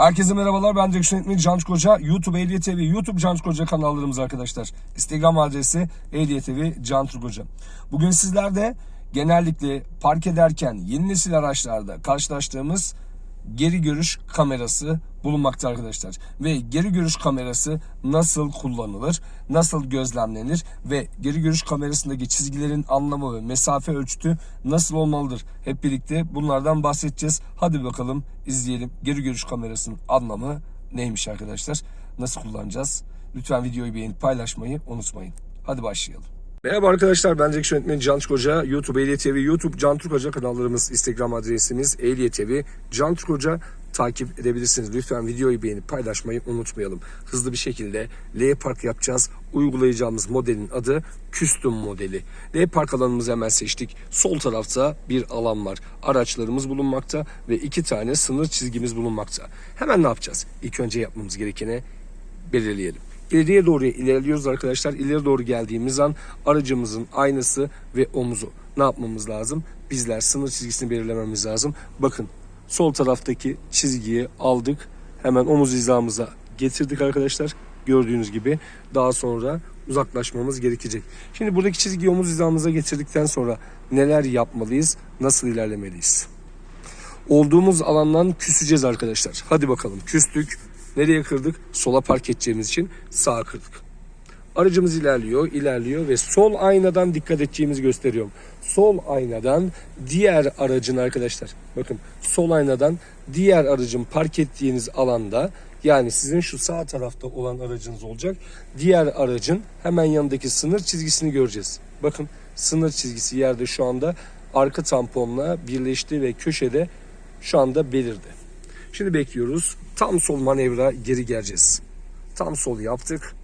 Herkese merhabalar. Ben Direksiyon Eğitmeni Can Koca. YouTube Ehliyet TV, YouTube Can Koca kanallarımız arkadaşlar. Instagram adresi Ehliyet TV Can Koca. Bugün sizlerde genellikle park ederken yeni nesil araçlarda karşılaştığımız geri görüş kamerası bulunmakta arkadaşlar. Ve geri görüş kamerası nasıl kullanılır, nasıl gözlemlenir ve geri görüş kamerasındaki çizgilerin anlamı ve mesafe ölçütü nasıl olmalıdır? Hep birlikte bunlardan bahsedeceğiz. Hadi bakalım izleyelim. Geri görüş kamerasının anlamı neymiş arkadaşlar? Nasıl kullanacağız? Lütfen videoyu beğenip paylaşmayı unutmayın. Hadi başlayalım. Merhaba arkadaşlar ben direksiyon yönetmeni Can Türk Hoca. YouTube Ehliyet TV, YouTube Can Türk Hoca kanallarımız, Instagram adresimiz Ehliyet TV, Can Türk Hoca takip edebilirsiniz. Lütfen videoyu beğenip paylaşmayı unutmayalım. Hızlı bir şekilde L Park yapacağız. Uygulayacağımız modelin adı Custom modeli. L Park alanımızı hemen seçtik. Sol tarafta bir alan var. Araçlarımız bulunmakta ve iki tane sınır çizgimiz bulunmakta. Hemen ne yapacağız? İlk önce yapmamız gerekeni belirleyelim. İleriye doğru ilerliyoruz arkadaşlar. İleri doğru geldiğimiz an aracımızın aynası ve omuzu ne yapmamız lazım? Bizler sınır çizgisini belirlememiz lazım. Bakın sol taraftaki çizgiyi aldık. Hemen omuz hizamıza getirdik arkadaşlar. Gördüğünüz gibi daha sonra uzaklaşmamız gerekecek. Şimdi buradaki çizgiyi omuz hizamıza getirdikten sonra neler yapmalıyız? Nasıl ilerlemeliyiz? Olduğumuz alandan küseceğiz arkadaşlar. Hadi bakalım küstük. Nereye kırdık? Sola park edeceğimiz için sağa kırdık. Aracımız ilerliyor, ilerliyor ve sol aynadan dikkat edeceğimizi gösteriyorum. Sol aynadan diğer aracın arkadaşlar bakın sol aynadan diğer aracın park ettiğiniz alanda yani sizin şu sağ tarafta olan aracınız olacak. Diğer aracın hemen yanındaki sınır çizgisini göreceğiz. Bakın sınır çizgisi yerde şu anda arka tamponla birleşti ve köşede şu anda belirdi. Şimdi bekliyoruz. Tam sol manevra geri geleceğiz. Tam sol yaptık.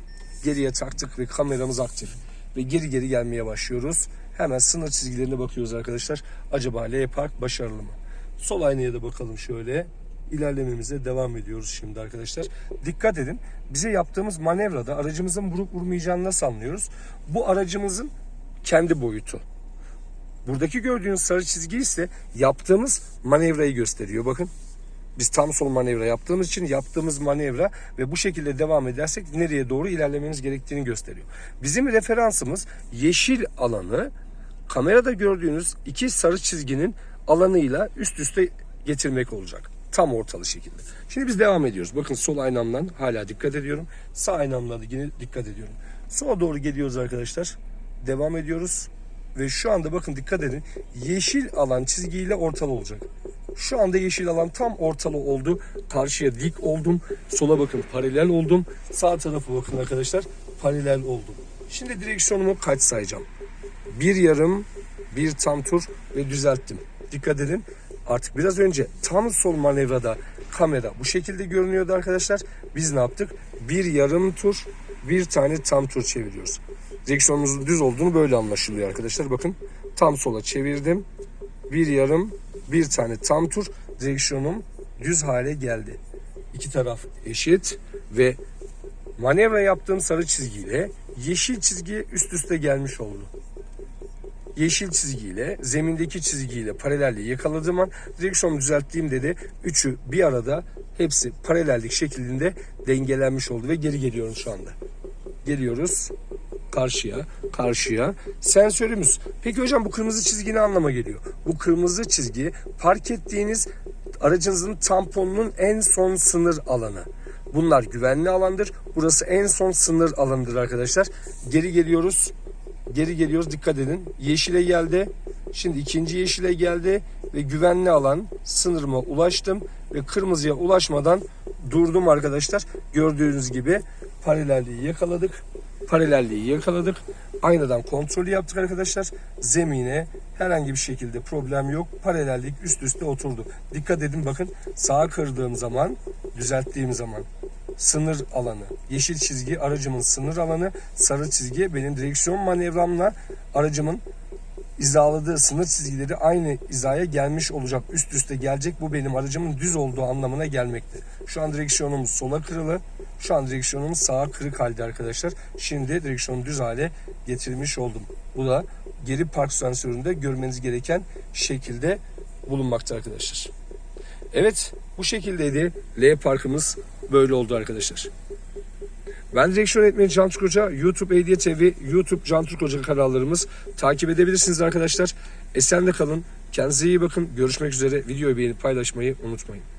Geriye taktık ve kameramız aktif. Ve geri geri gelmeye başlıyoruz. Hemen sınır çizgilerine bakıyoruz arkadaşlar. Acaba L Park başarılı mı? Sol aynaya da bakalım şöyle. İlerlememize devam ediyoruz şimdi arkadaşlar. Dikkat edin. Bize yaptığımız manevrada aracımızın vurup vurmayacağını nasıl anlıyoruz? Bu aracımızın kendi boyutu. Buradaki gördüğünüz sarı çizgi ise yaptığımız manevrayı gösteriyor. Bakın biz tam sol manevra yaptığımız için yaptığımız manevra ve bu şekilde devam edersek nereye doğru ilerlememiz gerektiğini gösteriyor. Bizim referansımız yeşil alanı kamerada gördüğünüz iki sarı çizginin alanıyla üst üste getirmek olacak. Tam ortalı şekilde. Şimdi biz devam ediyoruz. Bakın sol aynamdan hala dikkat ediyorum. Sağ aynamdan da yine dikkat ediyorum. Sola doğru geliyoruz arkadaşlar. Devam ediyoruz. Ve şu anda bakın dikkat edin. Yeşil alan çizgiyle ortalı olacak. Şu anda yeşil alan tam ortalı oldu. Karşıya dik oldum. Sola bakın paralel oldum. Sağ tarafa bakın arkadaşlar paralel oldum. Şimdi direksiyonumu kaç sayacağım? Bir yarım, bir tam tur ve düzelttim. Dikkat edin. Artık biraz önce tam sol manevrada kamera bu şekilde görünüyordu arkadaşlar. Biz ne yaptık? Bir yarım tur, bir tane tam tur çeviriyoruz. Direksiyonumuzun düz olduğunu böyle anlaşılıyor arkadaşlar. Bakın tam sola çevirdim. Bir yarım, bir tane tam tur. Direksiyonum düz hale geldi. İki taraf eşit ve manevra yaptığım sarı çizgiyle yeşil çizgi üst üste gelmiş oldu. Yeşil çizgiyle zemindeki çizgiyle paralelliği yakaladığım an direksiyonu düzelttiğimde de üçü bir arada hepsi paralellik şeklinde dengelenmiş oldu ve geri geliyorum şu anda. Geliyoruz karşıya, karşıya. Sensörümüz. Peki hocam bu kırmızı çizgi ne anlama geliyor? Bu kırmızı çizgi park ettiğiniz aracınızın tamponunun en son sınır alanı. Bunlar güvenli alandır. Burası en son sınır alanıdır arkadaşlar. Geri geliyoruz. Geri geliyoruz. Dikkat edin. Yeşile geldi. Şimdi ikinci yeşile geldi ve güvenli alan sınırıma ulaştım ve kırmızıya ulaşmadan durdum arkadaşlar. Gördüğünüz gibi paralelliği yakaladık paralelliği yakaladık. Aynadan kontrolü yaptık arkadaşlar. Zemine herhangi bir şekilde problem yok. Paralellik üst üste oturdu. Dikkat edin bakın sağa kırdığım zaman düzelttiğim zaman sınır alanı. Yeşil çizgi aracımın sınır alanı. Sarı çizgi benim direksiyon manevramla aracımın hizaladığı sınır çizgileri aynı hizaya gelmiş olacak. Üst üste gelecek. Bu benim aracımın düz olduğu anlamına gelmekte. Şu an direksiyonumuz sola kırılı. Şu an direksiyonumuz sağa kırık halde arkadaşlar. Şimdi direksiyonu düz hale getirmiş oldum. Bu da geri park sensöründe görmeniz gereken şekilde bulunmakta arkadaşlar. Evet bu şekildeydi. L parkımız böyle oldu arkadaşlar. Ben direksiyon etmeni Can Türk Hoca, YouTube Hediye TV, YouTube Can Türk Hoca kanallarımız takip edebilirsiniz arkadaşlar. Esenle kalın, kendinize iyi bakın. Görüşmek üzere. Videoyu beğenip paylaşmayı unutmayın.